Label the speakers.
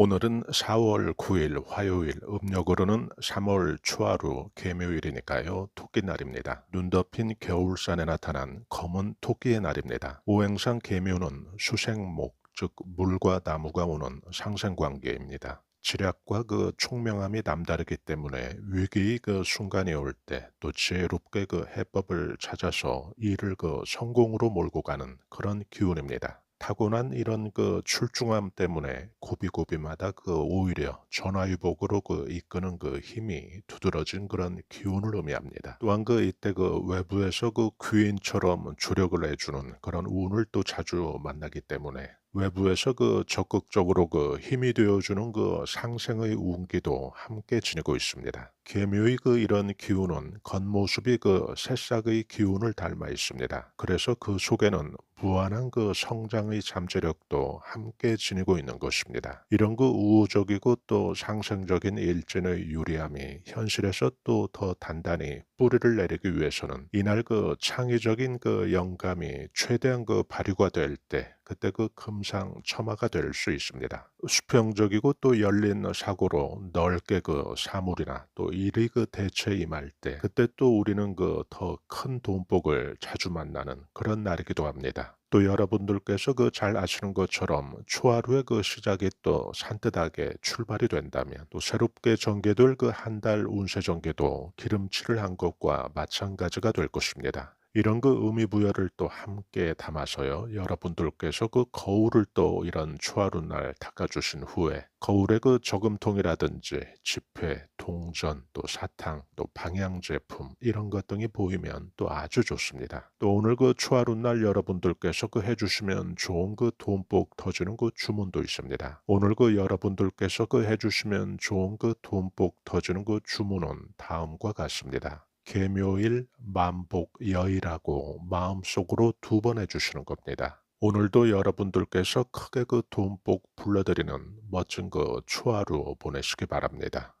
Speaker 1: 오늘은 4월 9일 화요일, 음력으로는 3월 초하루 개묘일이니까요. 토끼 날입니다. 눈 덮인 겨울산에 나타난 검은 토끼의 날입니다. 오행상 개묘는 수생목, 즉 물과 나무가 오는 상생관계입니다. 지략과 그 총명함이 남다르기 때문에 위기의 그 순간이 올 때 또 지혜롭게 그 해법을 찾아서 이를 그 성공으로 몰고 가는 그런 기운입니다. 타고난 이런 그 출중함 때문에 고비고비마다 그 오히려 전화위복으로 그 이끄는 그 힘이 두드러진 그런 기운을 의미합니다. 또한 그 이때 그 외부에서 그 귀인처럼 주력을 해주는 그런 운을 또 자주 만나기 때문에 외부에서 그 적극적으로 그 힘이 되어주는 그 상생의 운기도 함께 지니고 있습니다. 개묘의 그 이런 기운은 겉모습이 그 새싹의 기운을 닮아 있습니다. 그래서 그 속에는 무한한 그 성장의 잠재력도 함께 지니고 있는 것입니다. 이런 그 우호적이고 또 상생적인 일진의 유리함이 현실에서 또 더 단단히 뿌리를 내리기 위해서는 이날 그 창의적인 그 영감이 최대한 그 발휘가 될때 그때 그 금상첨화가 될 수 있습니다. 수평적이고 또 열린 사고로 넓게 그 사물이나 또 일의 그 대처에 임할 때 그때 또 우리는 그 더 큰 돈복을 자주 만나는 그런 날이기도 합니다. 또 여러분들께서 그 잘 아시는 것처럼 초하루의 그 시작이 또 산뜻하게 출발이 된다면 또 새롭게 전개될 그 한 달 운세 전개도 기름칠을 한 것과 마찬가지가 될 것입니다. 이런 그 의미 부여를 또 함께 담아서요. 여러분들께서 그 거울을 또 이런 초하루 날 닦아주신 후에 거울에 그 저금통이라든지 지폐, 동전, 또 사탕, 또 방향 제품 이런 것 등이 보이면 또 아주 좋습니다. 또 오늘 그 초하루 날 여러분들께서 그 해주시면 좋은 그 돈복 터지는 그 주문도 있습니다. 오늘 그 여러분들께서 그 해주시면 좋은 그 돈복 터지는 그 주문은 다음과 같습니다. 개묘일 만복여일하고 마음속으로 두 번 해주시는 겁니다. 오늘도 여러분들께서 크게 그 돈복 불러드리는 멋진 그 초하루 보내시기 바랍니다.